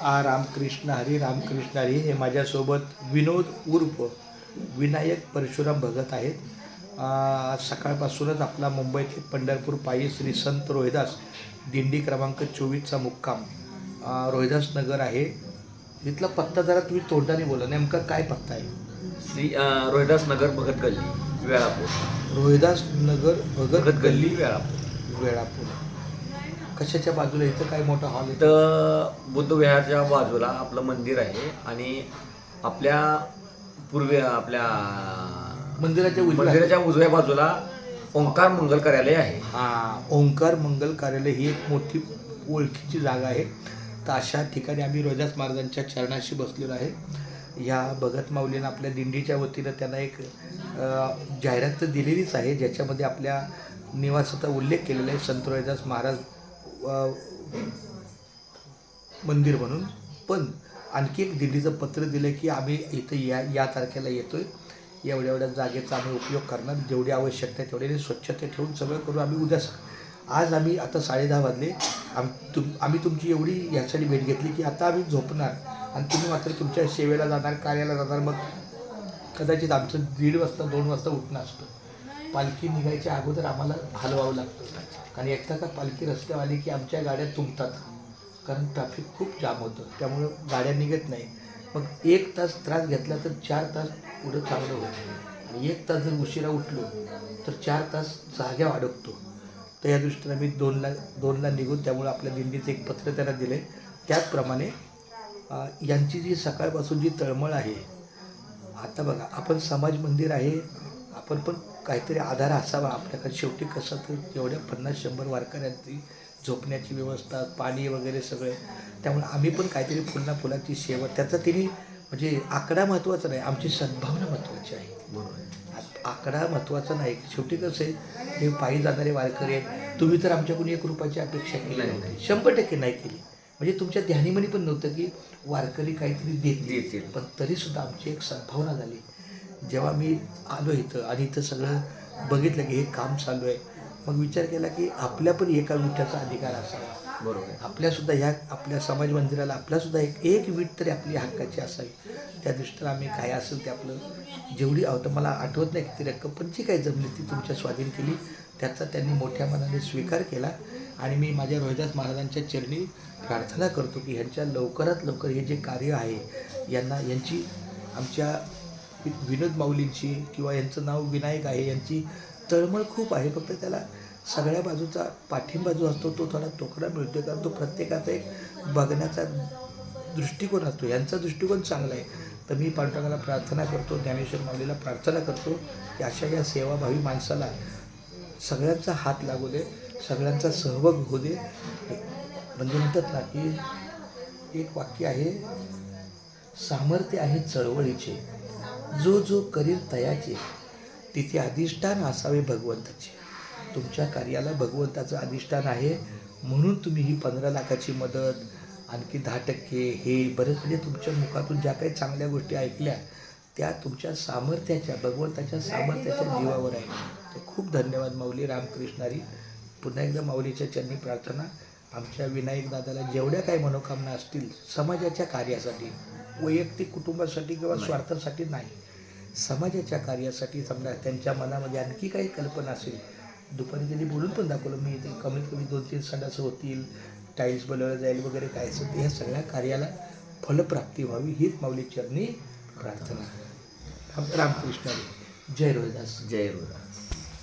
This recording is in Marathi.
आ रामकृष्ण हरी रामकृष्ण हरी हे माझ्यासोबत विनोद उर्फ विनायक परशुराम भगत आहेत. सकाळपासूनच आपला मुंबई ते पंढरपूर पायी श्री संत रोहिदास दिंडी क्रमांक चोवीसचा मुक्काम. रोहिदास नगर आहे. इथला पत्ता जरा तुम्ही तोंडाने बोला नेमका काय पत्ता आहे? श्री रोहिदास नगर भगत गल्ली वेळापूर. रोहिदास नगर भगत गल्ली वेळापूर. वेळापूर. कशाच्या बाजूला? इथं काय मोठा हॉल आहे? इथं बुद्ध विहारच्या बाजूला आपलं मंदिर आहे आणि आपल्या पूर्वी आपल्या मंदिराच्या उजव्या मंदिराच्या उजव्या बाजूला ओंकार मंगल कार्यालय आहे. हा ओंकार मंगल कार्यालय ही एक मोठी ओळखीची जागा आहे. तर अशा ठिकाणी आम्ही रोहिदास महाराजांच्या चरणाशी बसलेलो आहे. ह्या भगत माऊलीनं आपल्या दिंडीच्या वतीनं त्यांना एक अ, जाहिरात तर दिलेलीच आहे ज्याच्यामध्ये आपल्या निवासाचा उल्लेख केलेला आहे. संत रोहिदास महाराज मंदिर म्हणून. पण आणखी एक दिल्लीचं पत्र दिलं की आम्ही इथं या या तारखेला येतो आहे एवढ्या एवढ्या जागेचा आम्ही उपयोग करणार. जेवढी आवश्यकता आहे तेवढे स्वच्छता ठेवून सगळं करू आम्ही उद्या आज आम्ही आता साडेदहा वाजले. आम तुम आम्ही तुमची एवढी यासाठी भेट घेतली की आता आम्ही झोपणार. आणि तुम्ही मात्र तुमच्या सेवेला जाणार कार्याला जाणार. मग कदाचित आमचं दीड वाजता दोन वाजता उठणं असतं. पालखी निघायच्या अगोदर आम्हाला हलवावं लागतं. आणि एकदा का पालखी रस्त्यावर आली की आमच्या गाड्या तुंबतात. कारण ट्रॅफिक खूप जाम होतं. त्यामुळं गाड्या निघत नाही. मग एक तास त्रास घेतला तर चार तास पुढं चांगलं होतं आणि एक तास जर उशिरा उठलो तर चार तास जाग्या अडकतो. तर या दृष्टीनं मी दोनला दोनला निघून त्यामुळे आपल्या दिंडीचं एक पत्र त्यांना दिलं आहे त्याचप्रमाणे यांची जी सकाळपासून जी तळमळ आहे आता बघा आपण समाज मंदिर आहे आपण पण काहीतरी आधार असावा आपल्याकडे. शेवटी कसं तर एवढ्या पन्नास शंभर वारकऱ्यांची झोपण्याची व्यवस्था पाणी वगैरे सगळे. त्यामुळे आम्ही पण काहीतरी फुलना फुलाची सेवा त्याचा तिने म्हणजे आकडा महत्त्वाचा नाही आमची सद्भावना महत्त्वाची आहे. बरोबर. आकडा महत्त्वाचा नाही. शेवटी कसं आहे हे पायी जाणारे वारकरी आहेत. तुम्ही तर आमच्याकडून एक रुपयाची अपेक्षा केली नाही. शंभर टक्के नाही केली. म्हणजे तुमच्या ध्यानीमनी पण नव्हतं की वारकरी काहीतरी देतील. देतील. पण तरीसुद्धा आमची एक सद्भावना झाली. जेव्हा मी आलो इथं आणि इथं सगळं बघितलं की हे काम चालू आहे मग विचार केला की आपल्या पण एका विठ्याचा अधिकार असावा. बरोबर. आपल्यासुद्धा ह्या आपल्या समाज मंदिराला आपल्यासुद्धा एक एक वीट तरी आपली हक्काची असावी. त्या दृष्टीनं आम्ही काय असेल ते आपलं जेवढी आवतं मला आठवत नाही किती रक्कम पण जी काही जमली ती तुमच्या स्वाधीन केली त्याचा त्यांनी मोठ्या मनाने स्वीकार केला आणि मी माझ्या रोहिदास महाराजांच्या चरणी प्रार्थना करतो की ह्यांच्या लवकरात लवकर हे जे कार्य आहे यांना यांची आमच्या विनोद माऊलींची किंवा यांचं नाव विनायक आहे यांची तळमळ खूप आहे. फक्त त्याला सगळ्या बाजूचा पाठिंबा जो असतो तो थोडा तोकडा मिळतो कारण तो प्रत्येकाचा एक बघण्याचा दृष्टिकोन असतो. यांचा दृष्टिकोन चांगला आहे. तर मी पांडुरंगाला प्रार्थना करतो ज्ञानेश्वर माऊलीला प्रार्थना करतो की अशा या सेवाभावी माणसाला सगळ्यांचा हात लागू दे सगळ्यांचा सहभाग होऊ दे. म्हणजे म्हणतात ना की एक वाक्य आहे सामर्थ्य आहे चळवळीचे. जो जो करील तयाचे तिथे अधिष्ठान असावे भगवंताचे. तुमच्या कार्याला भगवंताचं अधिष्ठान आहे म्हणून तुम्ही ही पंधरा लाखाची मदत आणखी दहा टक्के हे बरेच म्हणजे तुमच्या मुखातून ज्या काही चांगल्या गोष्टी ऐकल्या त्या तुमच्या सामर्थ्याच्या भगवंताच्या सामर्थ्याच्या जीवावर आहे. तर खूप धन्यवाद माऊली रामकृष्णारी. पुन्हा एकदा माऊलीच्या चरणी प्रार्थना. आमच्या विनायक दादाला जेवढ्या काही मनोकामना असतील समाजाच्या कार्यासाठी वैयक्तिक कुटुंबासाठी किंवा स्वार्थासाठी नाही. समाजाच्या कार्यासाठी समजा त्यांच्या मनामध्ये आणखी काही कल्पना असेल दुपारी त्यांनी बोलून पण दाखवलं मी इथे कमीत कमी दोन तीन संडासं होतील टाईल्स बनवलं जाईल वगैरे काय असेल ते ह्या सगळ्या कार्याला फलप्राप्ती व्हावी हीच माऊली चरणी प्रार्थना. राम- रामकृष्ण. जय रोहिदास. जय रोहिदास.